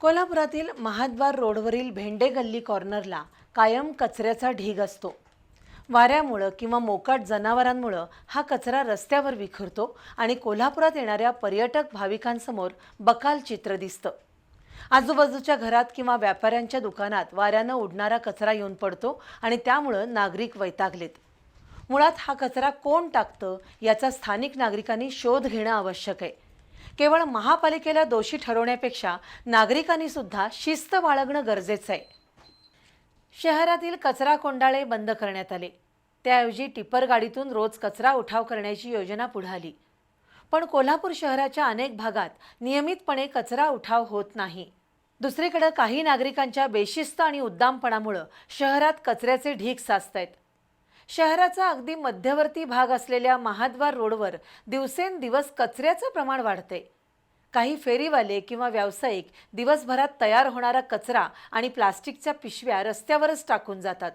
कोल्हापुरातील महाद्वार रोडवरील भेंडे गल्ली कॉर्नरला कायम कचऱ्याचा ढीग असतो. वाऱ्यामुळं किंवा मोकाट जनावरांमुळं हा कचरा रस्त्यावर विखरतो आणि कोल्हापुरात येणाऱ्या पर्यटक भाविकांसमोर बकाल चित्र दिसतं. आजूबाजूच्या घरात किंवा व्यापाऱ्यांच्या दुकानात वाऱ्यानं उडणारा कचरा येऊन पडतो आणि त्यामुळं नागरिक वैतागलेत. मुळात हा कचरा कोण टाकतं याचा स्थानिक नागरिकांनी शोध घेणं आवश्यक आहे. केवळ महापालिकेला दोषी ठरवण्यापेक्षा नागरिकांनी सुद्धा शिस्त बाळगणं गरजेचं आहे. शहरातील कचरा कोंडाळे बंद करण्यात आले. त्याऐवजी टिप्पर गाडीतून रोज कचरा उठाव करण्याची योजना पुढे आली. पण कोल्हापूर शहराच्या अनेक भागात नियमितपणे कचरा उठाव होत नाही. दुसरीकडे काही नागरिकांच्या बेशिस्त आणि उद्दामपणामुळं शहरात कचऱ्याचे ढीग साचत आहेत शहराचा अगदी मध्यवर्ती भाग असलेल्या महाद्वार रोडवर दिवसेंदिवस कचऱ्याचं प्रमाण वाढते काही फेरीवाले किंवा व्यावसायिक दिवसभरात तयार होणारा कचरा आणि प्लास्टिकच्या पिशव्या रस्त्यावरच टाकून जातात.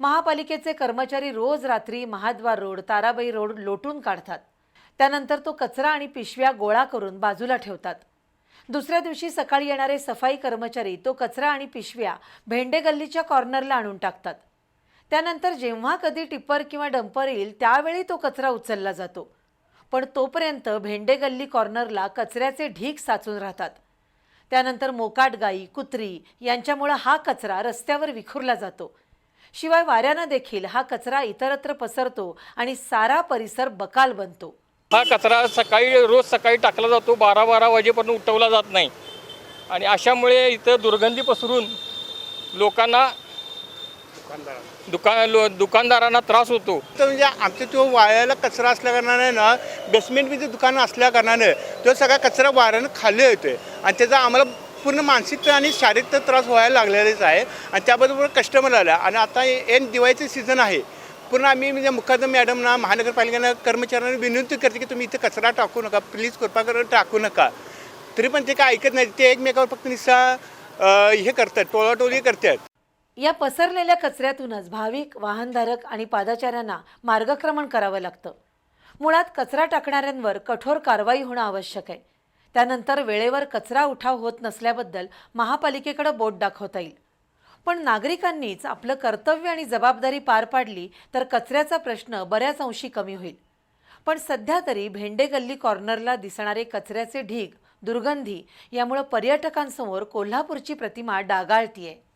महापालिकेचे कर्मचारी रोज रात्री महाद्वार रोड ताराबाई रोड लोटून काढतात. त्यानंतर तो कचरा आणि पिशव्या गोळा करून बाजूला ठेवतात. दुसऱ्या दिवशी सकाळी येणारे सफाई कर्मचारी तो कचरा आणि पिशव्या भेंडे गल्लीच्या कॉर्नरला आणून टाकतात. त्यानंतर जेव्हा कधी टिप्पर किंवा डंपर येईल त्यावेळी तो कचरा उचलला जातो. पण तोपर्यंत भेंडे गल्ली कॉर्नरला कचऱ्याचे ढीग साचून राहतात. त्यानंतर मोकाट गाई कुत्री यांच्यामुळं हा कचरा रस्त्यावर विखुरला जातो. शिवाय वाऱ्यानं देखील हा कचरा इतरत्र पसरतो आणि सारा परिसर बकाल बनतो. हा कचरा सकाळी रोज सकाळी टाकला जातो बारा बारा वाजेपर्यंत उठवला जात नाही. आणि अशामुळे इथं दुर्गंधी पसरून लोकांना दुकान लो दुकानदारांना त्रास होतो. तर म्हणजे आमचं तो वाळ्याला कचरा असल्या कारणाने ना बेसमेंटमध्ये दुकान असल्या कारणाने तो सगळा कचरा वाऱ्यानं खाली येतोय. आणि त्याचा आम्हाला पूर्ण मानसिक आणि शारीरिक तर त्रास व्हायला लागलेलाच आहे. आणि त्याबरोबर कस्टमर आला. आणि आता एन दिवाळीचं सीझन आहे. पूर्ण आम्ही म्हणजे मुखादम मॅडमना महानगरपालिकेनं कर्मचाऱ्यांना विनंती करते की तुम्ही इथे कचरा टाकू नका. प्लीज कृपा करून टाकू नका. तरी पण ते काय ऐकत नाही ते एकमेकावर फक्त निसा हे करतात टोळाटोळी करतात. या पसरलेल्या कचऱ्यातूनच भाविक वाहनधारक आणि पादचाऱ्यांना मार्गक्रमण करावं लागतं. मुळात कचरा टाकणाऱ्यांवर कठोर कारवाई होणं आवश्यक आहे. त्यानंतर वेळेवर कचरा उठाव होत नसल्याबद्दल महापालिकेकडे बोट दाखवता येईल. पण नागरिकांनीच आपलं कर्तव्य आणि जबाबदारी पार पाडली तर कचऱ्याचा प्रश्न बऱ्याच अंशी कमी होईल. पण सध्या तरी भेंडे गल्ली कॉर्नरला दिसणारे कचऱ्याचे ढीग दुर्गंधी यामुळं पर्यटकांसमोर कोल्हापूरची प्रतिमा डागाळतीये.